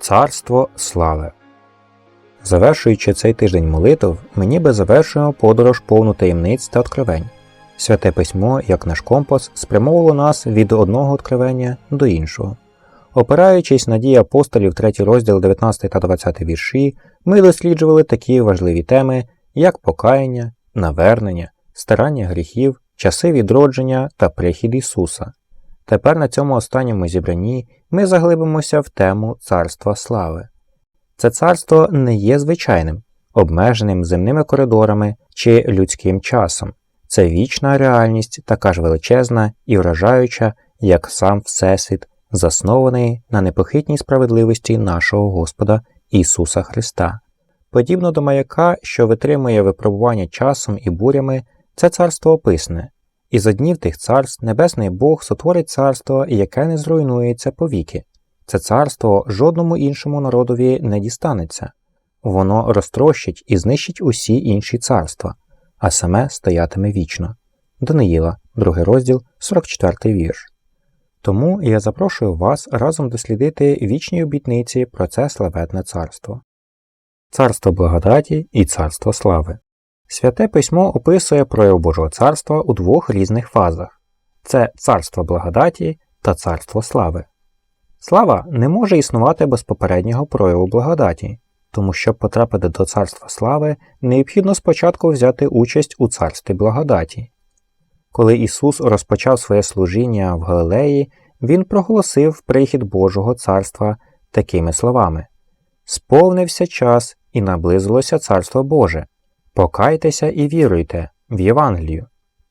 Царство слави. Завершуючи цей тиждень молитв, ми ніби завершуємо подорож повну таємниць та откровень. Святе письмо, як наш компас, спрямовувало нас від одного откровення до іншого. Опираючись на дії апостолів 3 розділ 19 та 20 вірші, ми досліджували такі важливі теми, як покаяння, навернення, старання гріхів, часи відродження та прихід Ісуса. Тепер на цьому останньому зібранні ми заглибимося в тему царства слави. Це царство не є звичайним, обмеженим земними коридорами чи людським часом. Це вічна реальність, така ж величезна і вражаюча, як сам Всесвіт, заснований на непохитній справедливості нашого Господа Ісуса Христа. Подібно до маяка, що витримує випробування часом і бурями, це царство описане, і за днів тих царств Небесний Бог сотворить царство, яке не зруйнується повіки. Це царство жодному іншому народові не дістанеться, воно розтрощить і знищить усі інші царства, а саме стоятиме вічно. Даниїла, 2 розділ, 44 вірш. Тому я запрошую вас разом дослідити вічні обітниці про це славетне царство. Царство благодаті і царство слави. Святе письмо описує прояв Божого царства у двох різних фазах це царство благодаті та царство слави. Слава не може існувати без попереднього прояву благодаті, тому щоб потрапити до царства слави, необхідно спочатку взяти участь у царстві благодаті. Коли Ісус розпочав своє служіння в Галилеї, Він проголосив прихід Божого царства такими словами Сповнився час і наблизилося Царство Боже. Покайтеся і віруйте в Євангелію.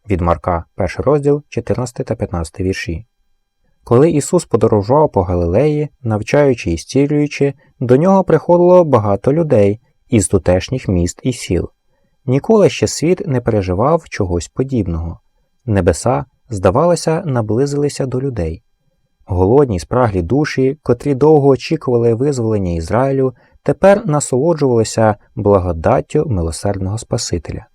Від Марка, 1 розділ, 14 та 15 вірші. Коли Ісус подорожував по Галилеї, навчаючи і стілюючи, до нього приходило багато людей із тутешніх міст і сіл. Ніколи ще світ не переживав чогось подібного. Небеса, здавалося, наблизилися до людей. Голодні спраглі душі, котрі довго очікували визволення Ізраїлю, тепер насолоджувалися благодаттю милосердного Спасителя.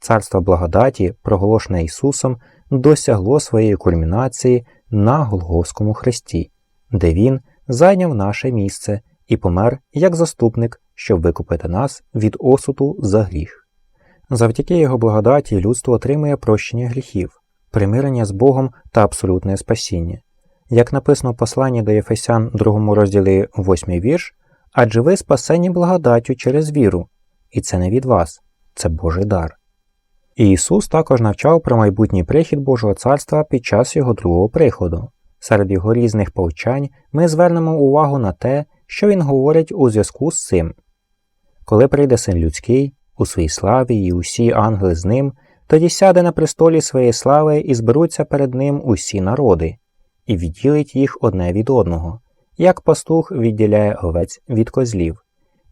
Царство благодаті, проголошене Ісусом, досягло своєї кульмінації на Голгофському хресті, де Він зайняв наше місце і помер як заступник, щоб викупити нас від осуду за гріх. Завдяки його благодаті людство отримує прощення гріхів, примирення з Богом та абсолютне спасіння. Як написано в посланні до Єфесян 2 розділі 8 вірш, адже ви спасені благодаттю через віру, і це не від вас, це Божий дар. Ісус також навчав про майбутній прихід Божого царства під час його другого приходу. Серед його різних повчань ми звернемо увагу на те, що він говорить у зв'язку з цим. Коли прийде син людський, у своїй славі і усі ангели з ним, тоді сяде на престолі своєї слави і зберуться перед ним усі народи, і відділить їх одне від одного, як пастух відділяє овець від козлів,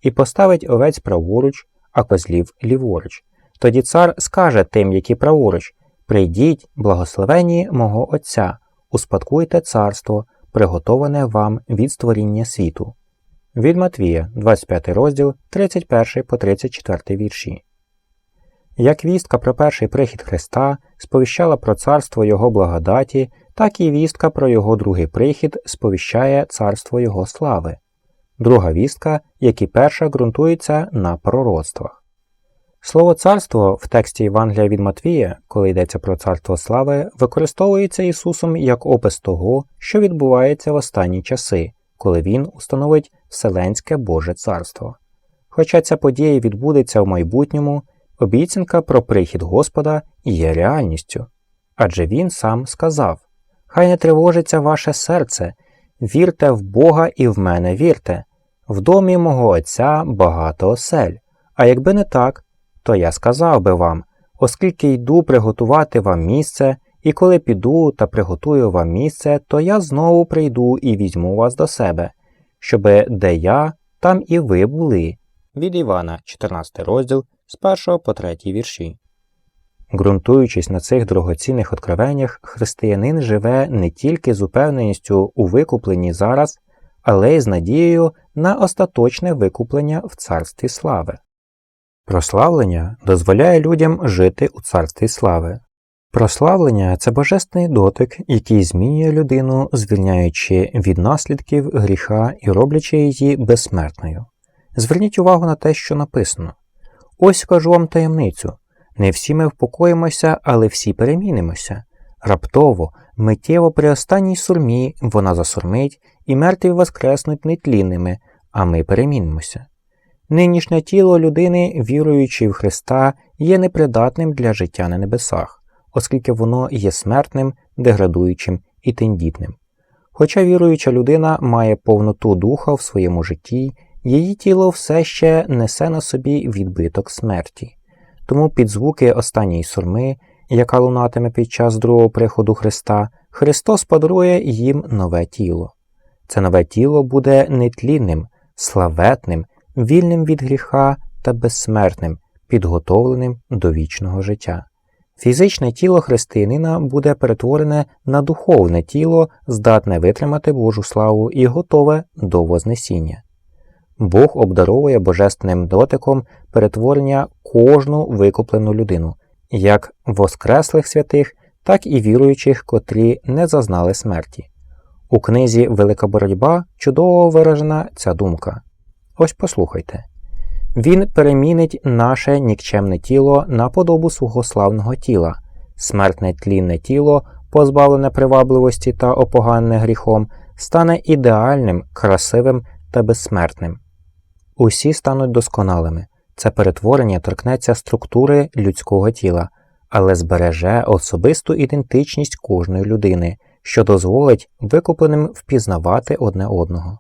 і поставить овець праворуч, а козлів ліворуч. Тоді цар скаже тим, які праворуч Прийдіть, благословені мого Отця, успадкуйте царство, приготоване вам від створіння світу. Від Матвія, 25 розділ, 31 по 34 вірші. Як вістка про перший прихід Христа сповіщала про царство Його благодаті, так і вістка про Його другий прихід сповіщає царство Його слави. Друга вістка, як і перша, ґрунтується на пророцтвах. Слово царство в тексті Євангелія від Матвія, коли йдеться про царство слави, використовується Ісусом як опис того, що відбувається в останні часи, коли Він установить Вселенське Боже Царство. Хоча ця подія відбудеться в майбутньому, обіцянка про прихід Господа є реальністю. Адже Він сам сказав Хай не тривожиться ваше серце, вірте в Бога і в мене вірте, в домі мого Отця багато осель, а якби не так, то я сказав би вам, оскільки йду приготувати вам місце, і коли піду та приготую вам місце, то я знову прийду і візьму вас до себе, щоби де я, там і ви були. Від Івана, 14 розділ з 1 по 3 вірші. Ґрунтуючись на цих дорогоцінних откровеннях, християнин живе не тільки з упевненістю у викупленні зараз, але й з надією на остаточне викуплення в царстві слави. Прославлення дозволяє людям жити у царстві слави. Прославлення це божественний дотик, який змінює людину, звільняючи від наслідків гріха і роблячи її безсмертною. Зверніть увагу на те, що написано. Ось кажу вам таємницю. Не всі ми впокоїмося, але всі перемінимося. Раптово, миттєво при останній сурмі вона засурмить, і мертві воскреснуть нетлінними, а ми перемінимося. Нинішнє тіло людини, віруючи в Христа, є непридатним для життя на небесах, оскільки воно є смертним, деградуючим і тендітним. Хоча віруюча людина має повноту духа в своєму житті, її тіло все ще несе на собі відбиток смерті. Тому під звуки останньої сурми, яка лунатиме під час другого приходу Христа, Христос подарує їм нове тіло. Це нове тіло буде нетлінним, славетним, вільним від гріха та безсмертним, підготовленим до вічного життя. Фізичне тіло християнина буде перетворене на духовне тіло, здатне витримати Божу славу і готове до Вознесіння. Бог обдаровує божественним дотиком перетворення кожну викуплену людину, як воскреслих святих, так і віруючих, котрі не зазнали смерті. У книзі Велика боротьба чудово виражена ця думка. Ось послухайте. Він перемінить наше нікчемне тіло на подобу свого славного тіла, смертне тлінне тіло, позбавлене привабливості та опогане гріхом, стане ідеальним, красивим та безсмертним. Усі стануть досконалими. Це перетворення торкнеться структури людського тіла, але збереже особисту ідентичність кожної людини, що дозволить викупленим впізнавати одне одного.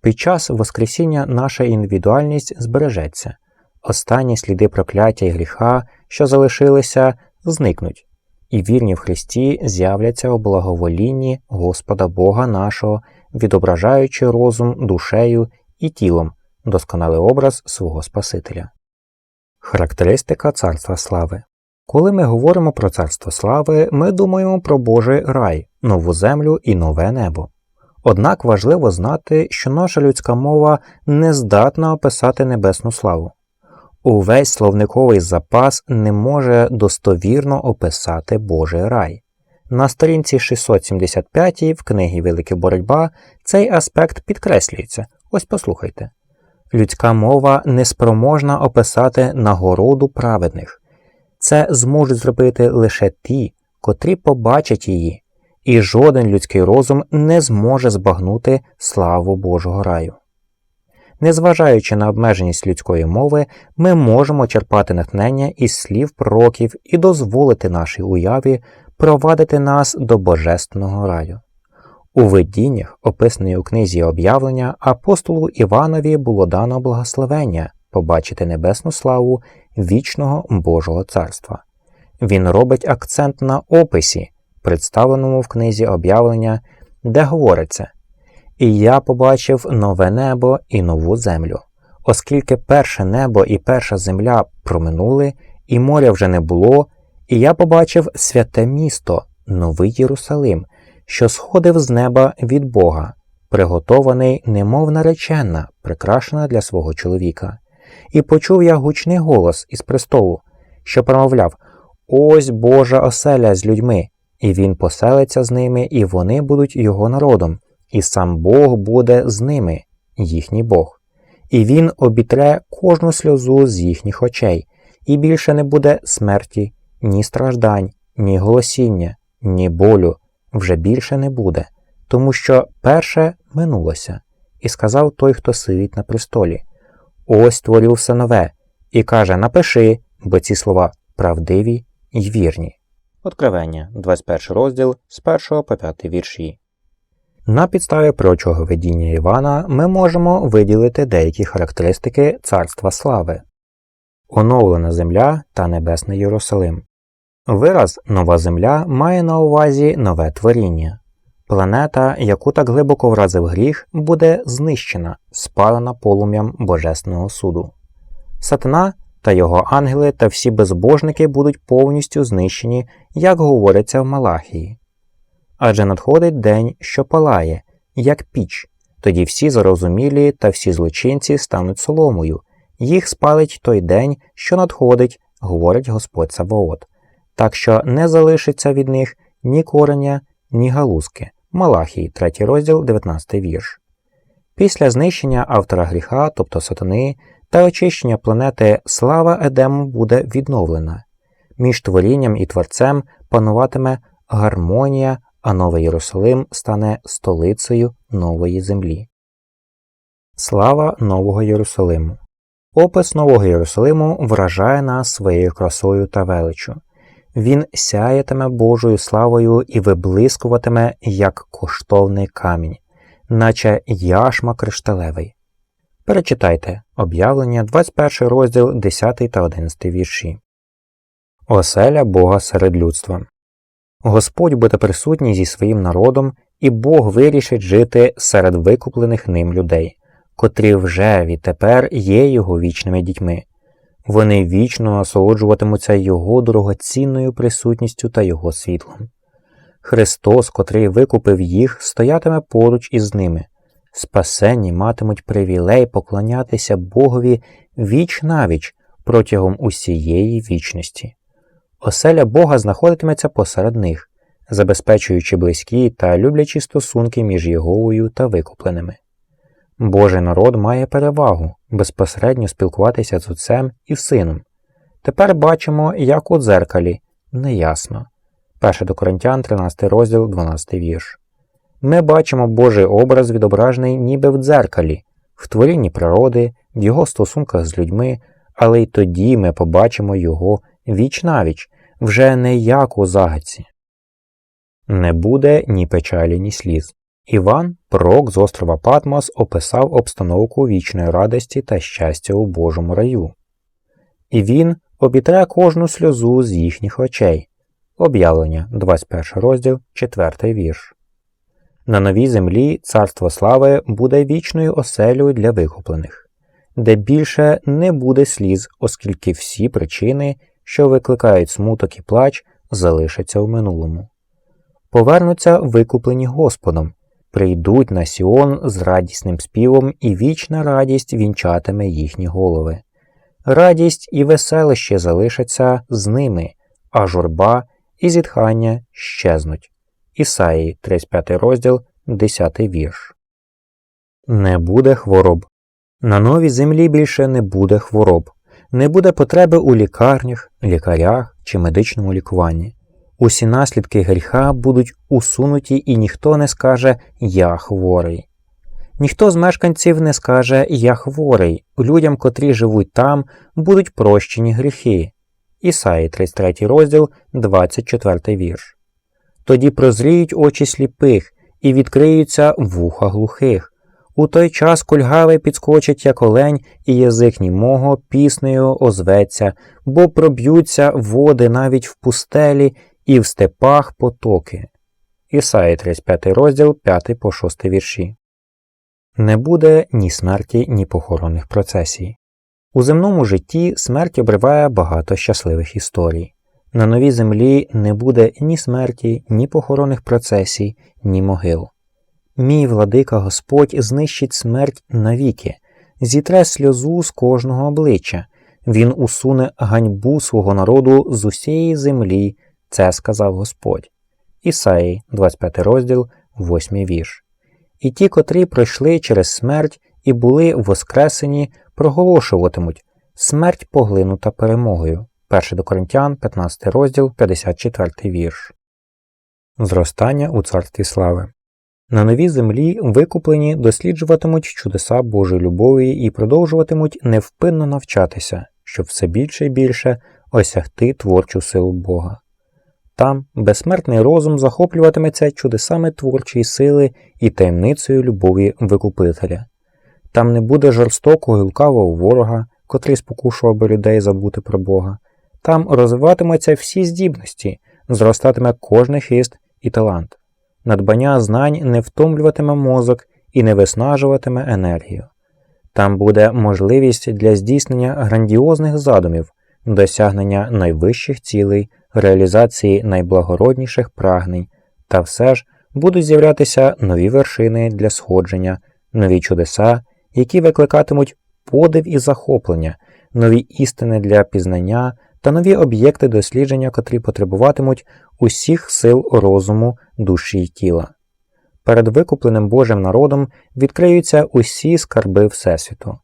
Під час Воскресіння наша індивідуальність збережеться, останні сліди прокляття і гріха, що залишилися, зникнуть, і вірні в Христі з'являться у благоволінні Господа Бога нашого, відображаючи розум душею і тілом, досконалий образ свого Спасителя. Характеристика Царства Слави Коли ми говоримо про Царство Слави, ми думаємо про Божий рай, нову землю і нове небо. Однак важливо знати, що наша людська мова не здатна описати небесну славу. Увесь словниковий запас не може достовірно описати Божий рай. На сторінці 675 в книгі Велика боротьба цей аспект підкреслюється. Ось послухайте. Людська мова неспроможна описати нагороду праведних. Це зможуть зробити лише ті, котрі побачать її, і жоден людський розум не зможе збагнути славу Божого раю. Незважаючи на обмеженість людської мови, ми можемо черпати натхнення із слів пророків і дозволити нашій уяві провадити нас до Божественного раю. У видіннях, описаної у книзі об'явлення, апостолу Іванові було дано благословення побачити небесну славу вічного Божого царства. Він робить акцент на описі, представленому в книзі об'явлення, де говориться І я побачив нове небо і нову землю, оскільки перше небо і перша земля проминули, і моря вже не було, і я побачив святе місто, новий Єрусалим що сходив з неба від Бога, приготований, немов наречена, прикрашена для свого чоловіка, і почув я гучний голос із престолу, що промовляв Ось Божа оселя з людьми, і він поселиться з ними, і вони будуть його народом, і сам Бог буде з ними, їхній Бог. І він обітре кожну сльозу з їхніх очей, і більше не буде смерті, ні страждань, ні голосіння, ні болю вже більше не буде, тому що перше минулося, і сказав той, хто сидить на престолі Ось творю все нове, і каже Напиши, бо ці слова правдиві й вірні. Откровення, 21 розділ з 1 по 5 вірші. На підставі прочого видіння Івана ми можемо виділити деякі характеристики Царства Слави, оновлена земля та Небесний Єрусалим. Вираз нова земля має на увазі нове творіння. Планета, яку так глибоко вразив гріх, буде знищена, спалена полум'ям Божественного суду. Сатана та його ангели та всі безбожники будуть повністю знищені, як говориться в Малахії. Адже надходить день, що палає, як піч, тоді всі зарозумілі та всі злочинці стануть соломою, їх спалить той день, що надходить, говорить Господь Савоот. Так що не залишиться від них ні кореня, ні галузки. Малахій, 3 розділ, 19 вірш. Після знищення автора гріха, тобто сатани, та очищення планети слава Едему буде відновлена. Між творінням і творцем пануватиме гармонія, а Новий Єрусалим стане столицею нової землі. Слава Нового Єрусалиму Опис Нового Єрусалиму вражає нас своєю красою та величю. Він сяятиме Божою славою і виблискуватиме, як коштовний камінь, наче яшма кришталевий. Перечитайте об'явлення 21 розділ 10 та 11 вірші. Оселя Бога серед людства. Господь буде присутній зі своїм народом, і Бог вирішить жити серед викуплених ним людей, котрі вже відтепер є його вічними дітьми. Вони вічно насолоджуватимуться його дорогоцінною присутністю та його світлом. Христос, котрий викупив їх, стоятиме поруч із ними. Спасенні матимуть привілей поклонятися Богові віч навіч протягом усієї вічності. Оселя Бога знаходитиметься посеред них, забезпечуючи близькі та люблячі стосунки між Єговою та викупленими. Божий народ має перевагу безпосередньо спілкуватися з отцем і сином. Тепер бачимо, як у дзеркалі, неясно. 1 до Коринтян, 13 розділ, 12 вірш. Ми бачимо Божий образ відображений ніби в дзеркалі, в творінні природи, в його стосунках з людьми, але й тоді ми побачимо його віч навіч, вже не як у загадці. Не буде ні печалі, ні сліз. Іван, пророк з острова Патмос, описав обстановку вічної радості та щастя у Божому раю. І він обітре кожну сльозу з їхніх очей. Об'явлення, 21 розділ, 4 вірш. На новій землі царство слави буде вічною оселею для викуплених, де більше не буде сліз, оскільки всі причини, що викликають смуток і плач, залишаться в минулому. Повернуться викуплені Господом, прийдуть на Сіон з радісним співом, і вічна радість вінчатиме їхні голови. Радість і веселище залишаться з ними, а журба і зітхання щезнуть. Ісаї, 35 розділ, 10 вірш. Не буде хвороб. На новій землі більше не буде хвороб, не буде потреби у лікарнях, лікарях чи медичному лікуванні. Усі наслідки гріха будуть усунуті, і ніхто не скаже Я хворий. Ніхто з мешканців не скаже Я хворий. Людям, котрі живуть там, будуть прощені гріхи. Ісаї, 33 розділ, 24 вірш. Тоді прозріють очі сліпих і відкриються вуха глухих. У той час кульгавий підскочить, як олень, і язик німого піснею озветься, бо проб'ються води навіть в пустелі і в степах потоки. Ісаї 35 розділ 5 по 6 вірші. Не буде ні смерті, ні похоронних процесій. У земному житті смерть обриває багато щасливих історій. На новій землі не буде ні смерті, ні похоронних процесій, ні могил. Мій владика Господь знищить смерть навіки, зітре сльозу з кожного обличчя, Він усуне ганьбу свого народу з усієї землі, це сказав Господь. Ісаї, 25 розділ, 8 вірш. І ті, котрі пройшли через смерть і були воскресені, проголошуватимуть смерть поглинута перемогою. 1 до Коринтян, 15 розділ, 54 вірш. Зростання у царстві слави. На новій землі викуплені досліджуватимуть чудеса Божої любові і продовжуватимуть невпинно навчатися, щоб все більше і більше осягти творчу силу Бога. Там безсмертний розум захоплюватиметься чудесами творчої сили і таємницею любові Викупителя. Там не буде жорстокого і лукавого ворога, котрий спокушував би людей забути про Бога. Там розвиватимуться всі здібності, зростатиме кожний хист і талант. Надбання знань не втомлюватиме мозок і не виснажуватиме енергію. Там буде можливість для здійснення грандіозних задумів, досягнення найвищих цілей, реалізації найблагородніших прагнень, та все ж будуть з'являтися нові вершини для сходження, нові чудеса, які викликатимуть подив і захоплення, нові істини для пізнання та нові об'єкти дослідження, котрі потребуватимуть усіх сил розуму, душі й тіла. Перед викупленим Божим народом відкриються усі скарби Всесвіту.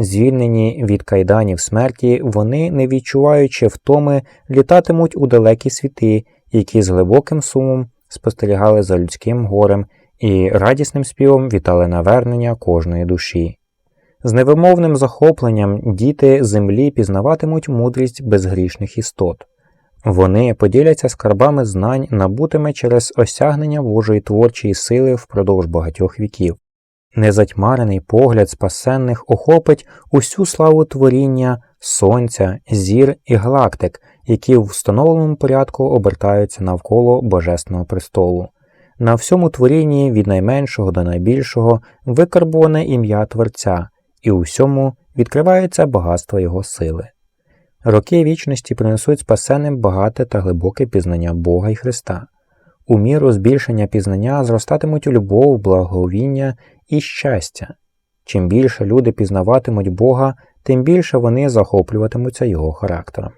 Звільнені від кайданів смерті, вони, не відчуваючи втоми, літатимуть у далекі світи, які з глибоким сумом спостерігали за людським горем і радісним співом вітали навернення кожної душі. З невимовним захопленням діти землі пізнаватимуть мудрість безгрішних істот. Вони поділяться скарбами знань, набутими через осягнення Божої творчої сили впродовж багатьох віків. Незатьмарений погляд спасенних охопить усю славу творіння, сонця, зір і галактик, які в встановленому порядку обертаються навколо Божественного престолу. На всьому творінні від найменшого до найбільшого викарбоване ім'я Творця, і у всьому відкривається багатство Його сили. Роки вічності принесуть спасенним багате та глибоке пізнання Бога і Христа. У міру збільшення пізнання зростатимуть любов, благовіння і щастя. Чим більше люди пізнаватимуть Бога, тим більше вони захоплюватимуться Його характером.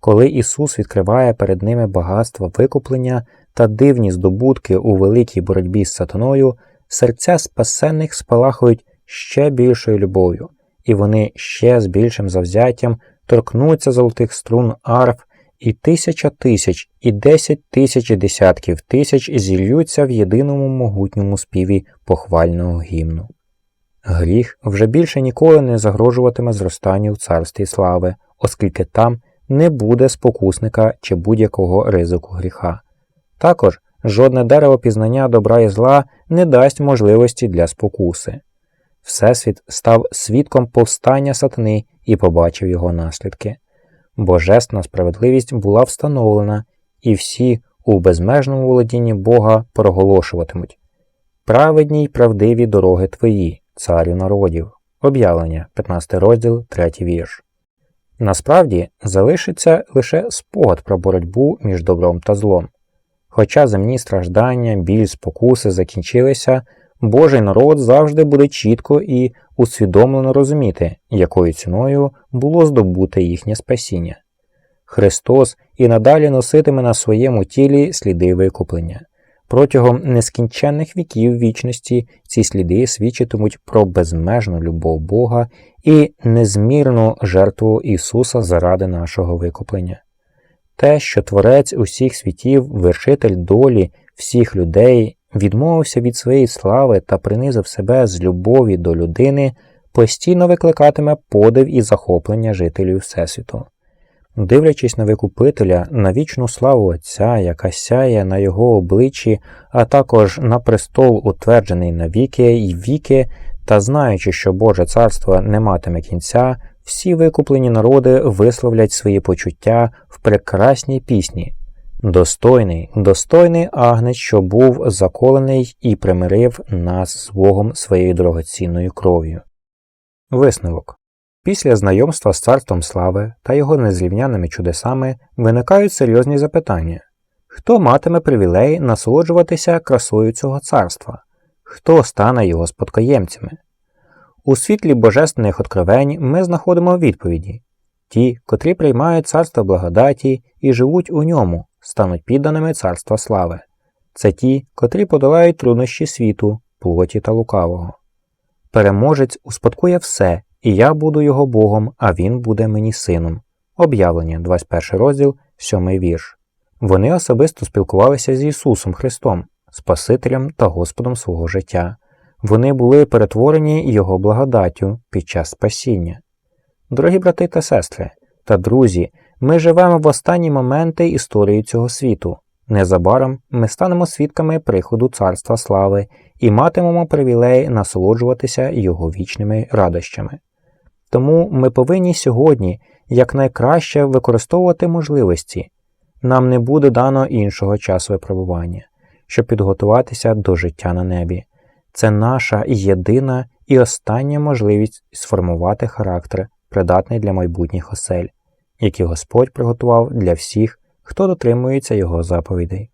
Коли Ісус відкриває перед ними багатство викуплення та дивні здобутки у великій боротьбі з сатаною, серця спасенних спалахують ще більшою любов'ю, і вони ще з більшим завзяттям торкнуться золотих струн арф, і тисяча тисяч, і десять тисяч і десятків тисяч зільються в єдиному могутньому співі похвального гімну. Гріх вже більше ніколи не загрожуватиме зростанню в царстві слави, оскільки там не буде спокусника чи будь-якого ризику гріха. Також жодне дерево пізнання добра і зла не дасть можливості для спокуси. Всесвіт став свідком повстання сатани і побачив його наслідки. Божесна справедливість була встановлена, і всі у безмежному володінні Бога проголошуватимуть праведні й правдиві дороги твої, царю народів. Об'явлення, 15 розділ, 3 вірш. Насправді залишиться лише спогад про боротьбу між добром та злом. Хоча земні страждання, біль, спокуси закінчилися, Божий народ завжди буде чітко і усвідомлено розуміти, якою ціною було здобуте їхнє спасіння. Христос і надалі носитиме на своєму тілі сліди викуплення. Протягом нескінченних віків вічності ці сліди свідчитимуть про безмежну любов Бога і незмірну жертву Ісуса заради нашого викуплення. Те, що Творець усіх світів, вершитель долі всіх людей, відмовився від своєї слави та принизив себе з любові до людини, постійно викликатиме подив і захоплення жителів Всесвіту. Дивлячись на Викупителя, на вічну славу Отця, яка сяє на його обличчі, а також на престол, утверджений на віки й віки, та знаючи, що Боже царство не матиме кінця, всі викуплені народи висловлять свої почуття в прекрасній пісні. Достойний, достойний агнець, що був заколений і примирив нас з Богом своєю дорогоцінною кров'ю. Висновок Після знайомства з царством слави та його незрівняними чудесами виникають серйозні запитання хто матиме привілей насолоджуватися красою цього царства, хто стане його спадкоємцями? У світлі божественних откровень ми знаходимо відповіді ті, котрі приймають царство благодаті і живуть у ньому, стануть підданими царства слави. Це ті, котрі подолають труднощі світу, плоті та лукавого. Переможець успадкує все, і я буду його Богом, а він буде мені сином. Об'явлення, 21 розділ, 7 вірш. Вони особисто спілкувалися з Ісусом Христом, Спасителем та Господом свого життя. Вони були перетворені Його благодаттю під час спасіння. Дорогі брати та сестри та друзі, ми живемо в останні моменти історії цього світу. Незабаром ми станемо свідками приходу Царства Слави і матимемо привілей насолоджуватися його вічними радощами. Тому ми повинні сьогодні якнайкраще використовувати можливості. Нам не буде дано іншого часу випробування, щоб підготуватися до життя на небі. Це наша єдина і остання можливість сформувати характер, придатний для майбутніх осель, які Господь приготував для всіх, хто дотримується Його заповідей.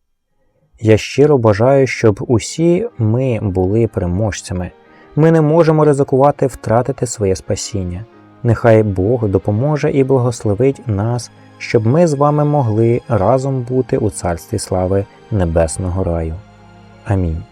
Я щиро бажаю, щоб усі ми були переможцями. Ми не можемо ризикувати втратити своє спасіння. Нехай Бог допоможе і благословить нас, щоб ми з вами могли разом бути у царстві слави Небесного раю. Амінь.